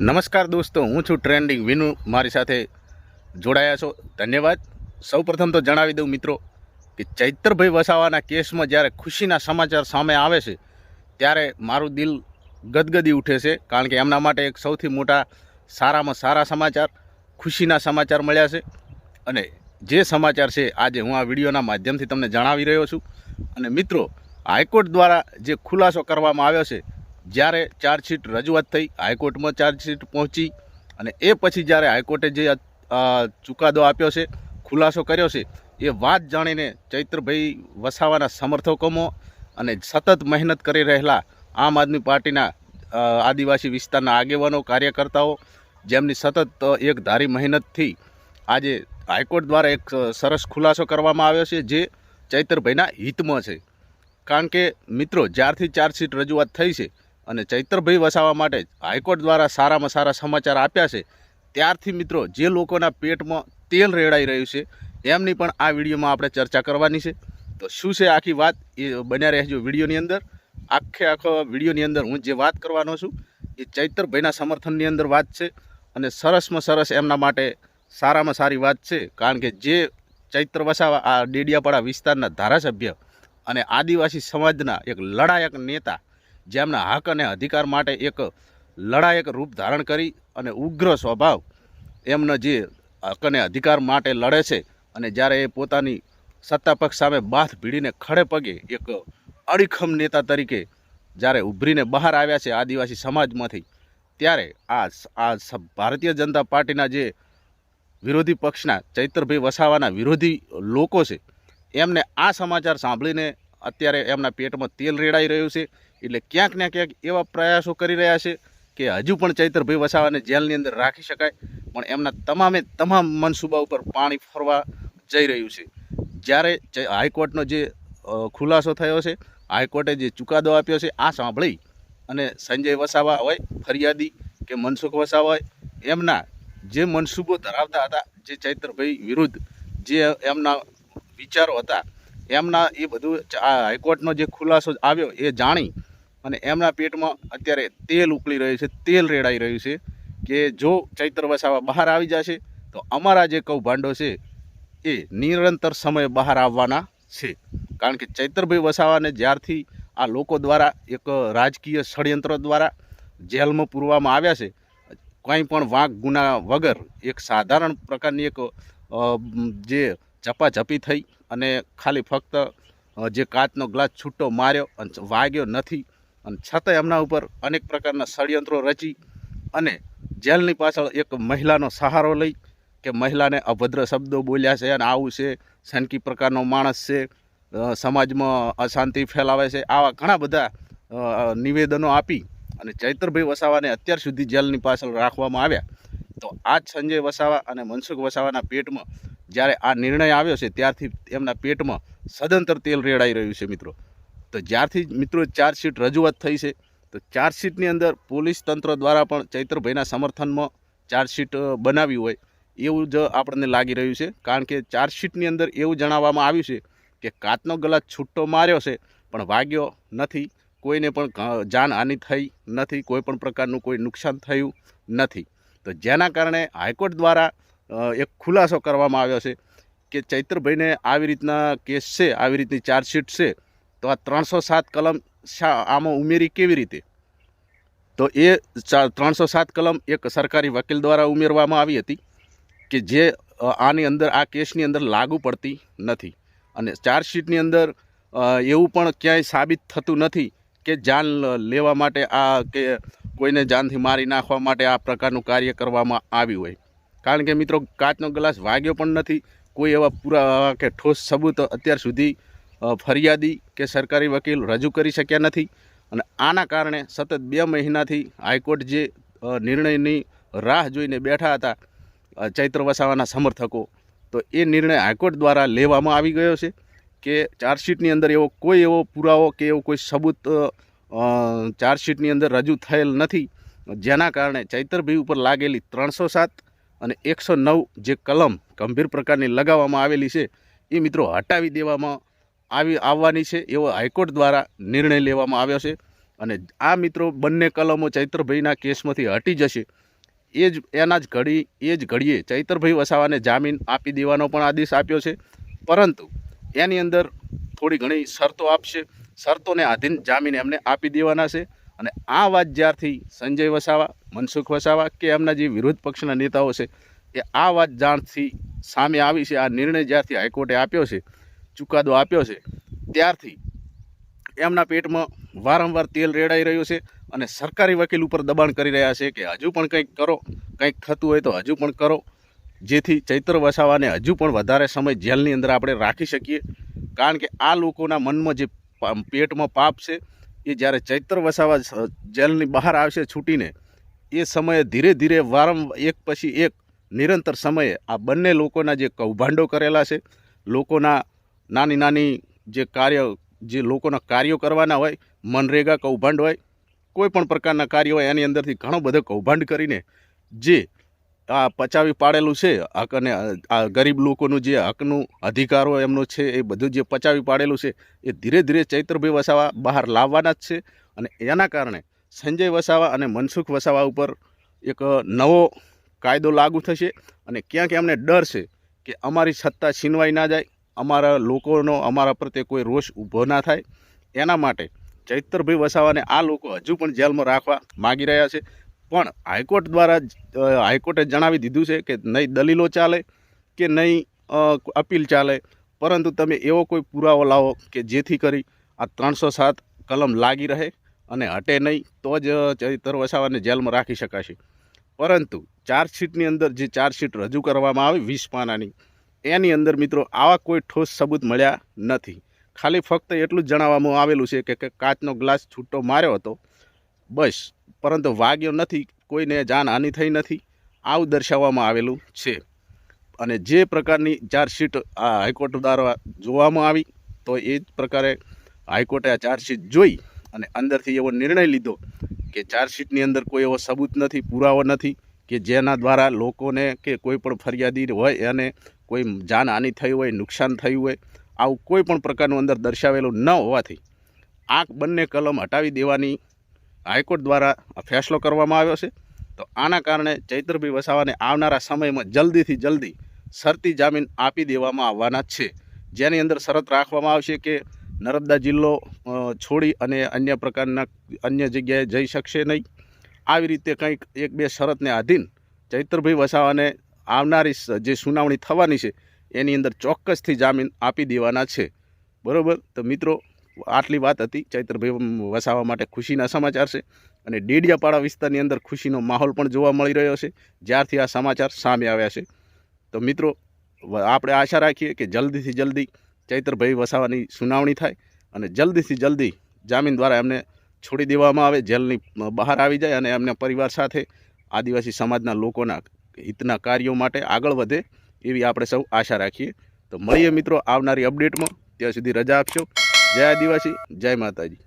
નમસ્કાર દોસ્તો, હું છું ટ્રેન્ડિંગ વિનુ, મારી સાથે જોડાયા છો. ધન્યવાદ. સૌપ્રથમ તો જણાવી દઉં મિત્રો કે ચૈત્રભાઈ વસાવાના કેસમાં જ્યારે ખુશીના સમાચાર સામે આવે છે, ત્યારે મારું દિલ ગદગદી ઉઠે છે, કારણ કે એમના માટે એક સૌથી મોટા સારામાં સારા સમાચાર, ખુશીના સમાચાર મળ્યા છે. અને જે સમાચાર છે, આજે હું આ વિડીયોના માધ્યમથી તમને જણાવી રહ્યો છું. અને મિત્રો, હાઈકોર્ટ દ્વારા જે ખુલાસો કરવામાં આવ્યો છે જ્યારે ચાર્જશીટ રજૂઆત થઈ, હાઈકોર્ટમાં ચાર્જશીટ પહોંચી અને એ પછી જ્યારે હાઈકોર્ટે જે ચુકાદો આપ્યો છે, ખુલાસો કર્યો છે, એ વાત જાણીને ચૈત્રભાઈ વસાવાના સમર્થકોમાં અને સતત મહેનત કરી રહેલા આમ આદમી પાર્ટીના આદિવાસી વિસ્તારના આગેવાનો, કાર્યકર્તાઓ, જેમની સતત એક ધારી મહેનતથી આજે હાઈકોર્ટ દ્વારા એક સરસ ખુલાસો કરવામાં આવ્યો છે, જે ચૈત્રભાઈના હિતમાં છે. કારણ કે મિત્રો, જ્યારથી ચાર્જશીટ રજૂઆત થઈ છે અને ચૈત્રભાઈ વસાવા માટે હાઈકોર્ટ દ્વારા સારામાં સારા સમાચાર આપ્યા છે. ત્યારથી મિત્રો, જે લોકોના પેટમાં તેલ રેડાઈ રહ્યું છે, એમની પણ આ વિડીયોમાં આપણે ચર્ચા કરવાની છે. તો શું છે આખી વાત? એ બન્યા રહેજો વિડીયોની અંદર. આખે આખો વિડીયોની અંદર હું જે વાત કરવાનો છું, એ ચૈત્રભાઈના સમર્થનની અંદર વાત છે અને સરસમાં સરસ એમના માટે સારામાં સારી વાત છે. કારણ કે જે ચૈત્ર વસાવા આ ડેડિયાપાડા વિસ્તારના ધારાસભ્ય અને આદિવાસી સમાજના એક લડાયક નેતા જેમના હક અને અધિકાર માટે એક લડાયક રૂપ ધારણ કરી અને ઉગ્ર સ્વભાવ એમનો જે હક અને અધિકાર માટે લડે છે અને જ્યારે એ પોતાની સત્તા પક્ષ સામે બાથ ભીડીને ખડે પગે એક અડીખમ નેતા તરીકે જ્યારે ઉભરીને બહાર આવ્યા છે આદિવાસી સમાજમાંથી, ત્યારે આ આ ભારતીય જનતા પાર્ટીના જે વિરોધી પક્ષના ચૈત્રભાઈ વસાવાના વિરોધી લોકો છે, એમને આ સમાચાર સાંભળીને અત્યારે એમના પેટમાં તેલ રેડાઈ રહ્યું છે એટલે ક્યાંક ને ક્યાંક એવા પ્રયાસો કરી રહ્યા છે કે હજુ પણ ચૈત્રભાઈ વસાવાને જેલની અંદર રાખી શકાય, પણ એમના તમામે તમામ મનસૂબા ઉપર પાણી ફરવા જઈ રહ્યું છે. જ્યારે હાઈકોર્ટનો જે ખુલાસો થયો છે, હાઈકોર્ટે જે ચુકાદો આપ્યો છે, આ સાંભળી અને સંજય વસાવા હોય, ફરિયાદી કે મનસુખ વસાવા હોય, એમના જે મનસૂબો ધરાવતા હતા, જે ચૈત્રભાઈ વિરુદ્ધ જે એમના વિચારો હતા, એમના એ બધું હાઈકોર્ટનો જે ખુલાસો આવ્યો એ જાણી અને એમના પેટમાં અત્યારે તેલ ઉકળી રહ્યું છે, તેલ રેડાઈ રહ્યું છે કે જો ચૈત્ર વસાવા બહાર આવી જશે, તો અમારા જે કૌભાંડો છે એ નિરંતર સમયે બહાર આવવાના છે. કારણ કે ચૈત્રભાઈ વસાવાને જ્યારથી આ લોકો દ્વારા એક રાજકીય ષડયંત્ર દ્વારા જેલમાં પૂરવામાં આવ્યા છે, કંઈ પણ વાંક, ગુના વગર એક સાધારણ પ્રકારની એક જે ઝપાઝપી થઈ અને ખાલી ફક્ત જે કાચનો ગ્લાસ છૂટો માર્યો અને વાગ્યો નથી અને છતાંય એમના ઉપર અનેક પ્રકારના ષડયંત્રો રચી અને જેલની પાછળ એક મહિલાનો સહારો લઈ કે મહિલાને અભદ્ર શબ્દો બોલ્યા છે અને આવું છે, સનકી પ્રકારનો માણસ છે સમાજમાં અશાંતિ ફેલાવે છે, આવા ઘણા બધા નિવેદનો આપી અને ચૈત્રભાઈ વસાવાને અત્યાર સુધી જેલની પાછળ રાખવામાં આવ્યા. તો આ સંજય વસાવા અને મનસુખ વસાવાના પેટમાં જ્યારે આ નિર્ણય આવ્યો છે, ત્યારથી એમના પેટમાં સદંતર તેલ રેડાઈ રહ્યું છે મિત્રો. તો જ્યારથી મિત્રો ચાર્જશીટ રજૂઆત થઈ છે, તો ચાર્જશીટની અંદર પોલીસ તંત્ર દ્વારા પણ ચૈત્રભાઈના સમર્થનમાં ચાર્જશીટ બનાવી હોય એવું જ આપણને લાગી રહ્યું છે. કારણ કે ચાર્જશીટની અંદર એવું જણાવવામાં આવ્યું છે કે કાચનો ગ્લાસ છૂટો માર્યો છે, પણ વાગ્યો નથી. કોઈને પણ જાનહાની થઈ નથી. કોઈ પણ પ્રકારનું કોઈ નુકસાન થયું નથી. તો જેના કારણે હાઈકોર્ટ દ્વારા એક ખુલાસો કરવામાં આવ્યો છે કે ચૈત્રભાઈને આવી રીતના કેસ છે, આવી રીતની ચાર્જશીટ છે તો આ ત્રણસો સાત કલમ આમાં ઉમેરી કેવી રીતે? તો એ ત્રણસો સાત કલમ એક સરકારી વકીલ દ્વારા ઉમેરવામાં આવી હતી કે જે આની અંદર, આ કેસની અંદર લાગુ પડતી નથી. અને ચાર્જશીટની અંદર એવું પણ ક્યાંય સાબિત થતું નથી કે જાન લેવા માટે આ કે કોઈને જાનથી મારી નાખવા માટે આ પ્રકારનું કાર્ય કરવામાં આવ્યું હોય. કારણ કે મિત્રો, કાચનો ગ્લાસ વાગ્યો પણ નથી. કોઈ એવા પૂરા કે ઠોસ સબૂત અત્યાર સુધી ફરિયાદી કે સરકારી વકીલ રજૂ કરી શક્યા નથી અને આના કારણે સતત બે મહિનાથી હાઈકોર્ટ જે નિર્ણયની રાહ જોઈને બેઠા હતા ચૈત્ર વસાવાના સમર્થકો, તો એ નિર્ણય હાઈકોર્ટ દ્વારા લેવામાં આવી ગયો છે કે ચાર્જશીટની અંદર એવો કોઈ એવો પુરાવો કે એવો કોઈ સબૂત ચાર્જશીટની અંદર રજૂ થયેલ નથી, જેના કારણે ચૈતરભાઈ ઉપર લાગેલી ત્રણસો સાત અને એકસો નવ જે કલમ ગંભીર પ્રકારની લગાવવામાં આવેલી છે, એ મિત્રો હટાવી દેવામાં આવી આવવાની છે એવો હાઈકોર્ટ દ્વારા નિર્ણય લેવામાં આવ્યો છે. અને આ મિત્રો બંને કલમો ચૈત્રભાઈના કેસમાંથી હટી જશે. એ જ એના જ ઘડી, એ જ ઘડીએ ચૈતરભાઈ વસાવાને જામીન આપી દેવાનો પણ આદેશ આપ્યો છે. પરંતુ એની અંદર થોડી ઘણી શરતો આપશે. શરતોને આધીન જામીન એમને આપી દેવાના છે. અને આ વાત જ્યારથી સંજય વસાવા, મનસુખ વસાવા કે એમના જે વિરોધ પક્ષના નેતાઓ છે, એ આ વાત જાણથી સામે આવી છે. આ નિર્ણય જ્યારથી હાઈકોર્ટે આપ્યો છે. ચુકાદો આપ્યો છે. ત્યારથી એમના પેટમાં વારંવાર તેલ રેડાઈ રહ્યું છે અને સરકારી વકીલ ઉપર દબાણ કરી રહ્યા છે કે હજુ પણ કંઈક કરો, કંઈક થતું હોય તો હજુ પણ કરો. જેથી ચૈત્ર વસાવાને હજુ પણ વધારે સમય જેલની અંદર આપણે રાખી શકીએ. કારણ કે આ લોકોના મનમાં જે પેટમાં પાપ છે, એ જ્યારે ચૈત્ર વસાવા જેલની બહાર આવશે છૂટીને, એ સમયે ધીરે ધીરે વારંવાર એક પછી એક, નિરંતર સમયે આ બંને લોકોના જે કૌભાંડો કરેલા છે, લોકોના નાની નાની જે કાર્ય, જે લોકોના કાર્યો કરવાના હોય, મનરેગા કૌભાંડ હોય, કોઈ પણ પ્રકારના કાર્ય હોય, એની અંદરથી ઘણો બધો કૌભાંડ કરીને જે આ પચાવી પાડેલું છે, હક અને આ ગરીબ લોકોનું જે હકનું અધિકારો એમનો છે, એ બધું જે પચાવી પાડેલું છે, એ ધીરે ધીરે ચૈત્રભાઈ વસાવા બહાર લાવવાના જ છે. અને એના કારણે સંજય વસાવા અને મનસુખ વસાવા ઉપર એક નવો કાયદો લાગુ થશે અને ક્યાંક એમને ડર છે કે અમારી સત્તા છીનવાઈ ના જાય. અમારા લોકોનો, અમારા પ્રત્યે કોઈ રોષ ઊભો ના થાય. એના માટે ચૈતરભાઈ વસાવાને આ લોકો હજુ પણ જેલમાં રાખવા માગી રહ્યા છે. પણ હાઈકોર્ટ દ્વારા હાઈકોર્ટે જણાવી દીધું છે કે નહીં દલીલો ચાલે કે નહીં અપીલ ચાલે. પરંતુ તમે એવો કોઈ પુરાવો લાવો કે જેથી કરી આ ત્રણસો સાત કલમ લાગી રહે અને હટે નહીં, તો જ ચૈતર વસાવાને જેલમાં રાખી શકાશે. પરંતુ ચાર્જશીટની અંદર જે ચાર્જશીટ રજૂ કરવામાં આવી, વીસ પાનાની એની અંદર મિત્રો આવા કોઈ ઠોસ સબૂત મળ્યા નથી. ખાલી ફક્ત એટલું જ જણાવવામાં આવેલું છે કે કાચનો ગ્લાસ છૂટો માર્યો હતો. બસ, પરંતુ વાગ્યો નથી, કોઈને જાનહાનિ થઈ નથી. આવું દર્શાવવામાં આવેલું છે. અને જે પ્રકારની ચાર્જશીટ આ હાઈકોર્ટ દ્વારા જોવામાં આવી, તો એ જ પ્રકારે હાઈકોર્ટે આ ચાર્જશીટ જોઈ અને અંદરથી એવો નિર્ણય લીધો કે ચાર્જશીટની અંદર કોઈ એવો સબૂત નથી, પુરાવો નથી કે જેના દ્વારા લોકોને કે કોઈ પણ ફરિયાદી હોય એને કોઈ જાનહાનિ થઈ હોય, નુકસાન થયું હોય, આવું કોઈ પણ પ્રકારનું અંદર દર્શાવેલું ન હોવાથી આ બંને કલમ હટાવી દેવાની હાઈકોર્ટ દ્વારા ફેસલો કરવામાં આવ્યો છે. તો આના કારણે ચૈત્રભી વસાવાને આવનારા સમયમાં જલ્દીથી જલ્દી શરતી જામીન આપી દેવામાં આવવાના છે. જેની અંદર શરત રાખવામાં આવશે કે નર્મદા જિલ્લો છોડી અને અન્ય પ્રકારના અન્ય જગ્યાએ જઈ શકશે નહીં. આવી રીતે કંઈક એક બે શરતને આધીન ચૈત્રભાઈ વસાવાને આવનારી જે સુનાવણી થવાની છે, એની અંદર ચોક્કસથી જામીન આપી દેવાના છે. બરાબર? તો મિત્રો, આટલી વાત હતી. ચૈત્રભાઈ વસાવા માટે ખુશીના સમાચાર છે અને ડેડિયાપાડા વિસ્તારની અંદર ખુશીનો માહોલ પણ જોવા મળી રહ્યો છે. જ્યારથી આ સમાચાર સામે આવ્યા છે. તો મિત્રો આપણે આશા રાખીએ કે જલ્દીથી જલ્દી ચૈત્રભાઈ વસાવાની સુનાવણી થાય અને જલ્દીથી જલ્દી જામીન દ્વારા એમને છોડી દેવામાં આવે, જેલની બહાર આવી જાય અને એમના પરિવાર સાથે આદિવાસી સમાજના લોકોના હિતના કાર્યો માટે આગળ વધે એવી આપણે સૌ આશા રાખીએ. તો મળીએ મિત્રો આવનારી અપડેટમાં ત્યાં સુધી રજા આપશો. જય આદિવાસી, જય માતાજી.